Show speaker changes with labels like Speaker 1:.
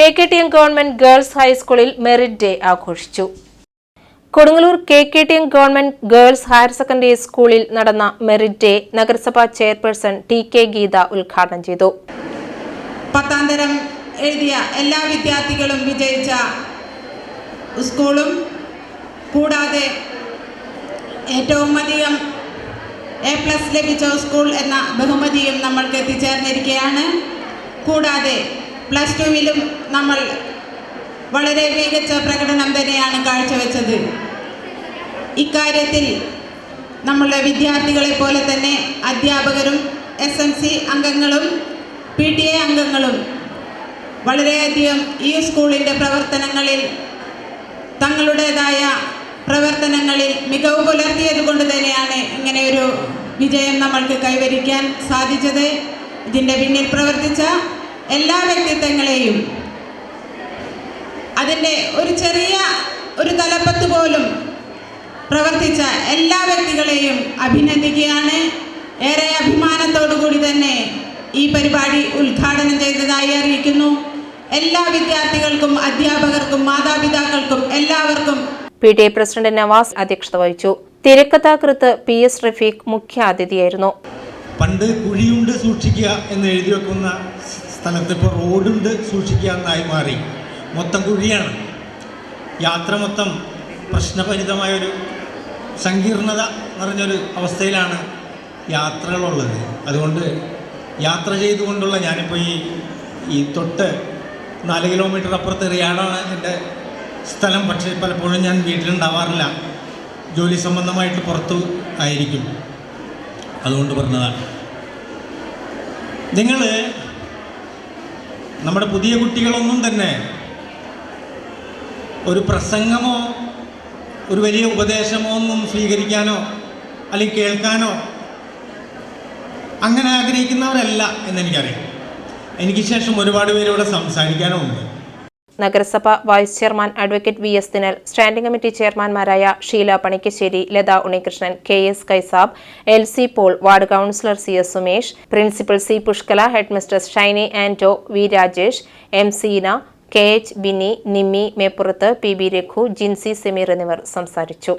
Speaker 1: K K T M government girls ഹൈസ്കൂളിൽ merit day ആഘോഷിച്ചു. Kodungallur K K T M government girls higher secondary സ്കൂളിൽ നടന്ന merit day നഗരസഭാ chairperson T K Geetha ഉദ്ഘാടനം ചെയ്തു.
Speaker 2: പത്താം തരം എഴുതിയ എല്ലാ വിദ്യാർത്ഥികളും വിജയിച്ച സ്കൂളും കൂടാതെ ഏറ്റവും അധികം എ പ്ലസ് ലഭിച്ച സ്കൂൾ എന്ന ബഹുമതിയും നമ്മൾക്ക് എത്തിച്ചേർന്നിരിക്കുകയാണ്. കൂടാതെ പ്ലസ് ടുവിലും നമ്മൾ വളരെ മികച്ച പ്രകടനം തന്നെയാണ് കാഴ്ചവെച്ചത്. ഇക്കാര്യത്തിൽ നമ്മളുടെ വിദ്യാർത്ഥികളെ പോലെ തന്നെ അധ്യാപകരും എസ് എം സി അംഗങ്ങളും പി ടി എ അംഗങ്ങളും വളരെയധികം ഈ സ്കൂളിന്റെ പ്രവർത്തനങ്ങളിൽ തങ്ങളുടേതായ പ്രവർത്തനങ്ങളിൽ മികവ് പുലർത്തിയത് കൊണ്ട് തന്നെയാണ് ഇങ്ങനെയൊരു വിജയം നമ്മൾക്ക് കൈവരിക്കാൻ സാധിച്ചത്. ഇതിന്റെ പിന്നിൽ പ്രവർത്തിച്ച എല്ലാ വ്യക്തിത്വങ്ങളെയും അതിന്റെ ഒരു ചെറിയ ഒരു തലപ്പത്ത് പോലും പ്രവർത്തിച്ച എല്ലാ വ്യക്തികളെയും അഭിനന്ദിക്കുകയാണ്. ഏറെ അഭിമാനത്തോടു കൂടി തന്നെ ഈ പരിപാടി ഉദ്ഘാടനം ചെയ്തതായി അറിയിക്കുന്നു. എല്ലാ വിദ്യാർത്ഥികൾക്കും അധ്യാപകർക്കും മാതാപിതാക്കൾക്കും എല്ലാവർക്കും
Speaker 1: P T A president Navas അധ്യക്ഷത വഹിച്ചു. തിരക്കഥാകൃത്ത് പി എസ് റഫീഖ് മുഖ്യാതിഥിയായിരുന്നു.
Speaker 3: പണ്ട് കുഴിയുണ്ട് സൂക്ഷിക്കുക എന്ന് എഴുതി വെക്കുന്ന സ്ഥലത്ത് ഇപ്പോൾ റോഡുണ്ട് സൂക്ഷിക്കുക എന്നായി മാറി. മൊത്തം കുഴിയാണ്. യാത്ര മൊത്തം പ്രശ്നപരിതമായൊരു സങ്കീർണത നിറഞ്ഞൊരു അവസ്ഥയിലാണ് യാത്രകളുള്ളത്. അതുകൊണ്ട് യാത്ര ചെയ്തുകൊണ്ടുള്ള ഞാനിപ്പോൾ ഈ ഈ തൊട്ട് നാല് കിലോമീറ്റർ അപ്പുറത്ത് റിയാടാണ് എന്റെ സ്ഥലം. പക്ഷേ പലപ്പോഴും ഞാൻ വീട്ടിലുണ്ടാവാറില്ല. ജോലി സംബന്ധമായിട്ട് പുറത്തു ആയിരിക്കും. അതുകൊണ്ട് പറഞ്ഞതാണ്. നിങ്ങൾ നമ്മുടെ പുതിയ കുട്ടികളൊന്നും തന്നെ ഒരു പ്രസംഗമോ ഒരു വലിയ ഉപദേശമോ ഒന്നും സ്വീകരിക്കാനോ അല്ലെങ്കിൽ കേൾക്കാനോ അങ്ങനെ ആഗ്രഹിക്കുന്നവരല്ല എന്നെനിക്കറിയാം. എനിക്ക് ശേഷം ഒരുപാട് പേര് ഇവിടെ സംസാരിക്കാനും ഉണ്ട്
Speaker 1: നഗരസഭ vice chairman advocate V S Dinal standing committee ചെയർമാൻമാരായ Sheela Panikkassery Latha Unnikrishnan K S Kaisab L C Paul ward councillor C S Sumesh principal C Pushkala headmistress Shiny Anto V Rajesh M Seena K H Binny Nimmi Meppurath P B Raghu Jincy Sameer എന്നിവർ സംസാരിച്ചു.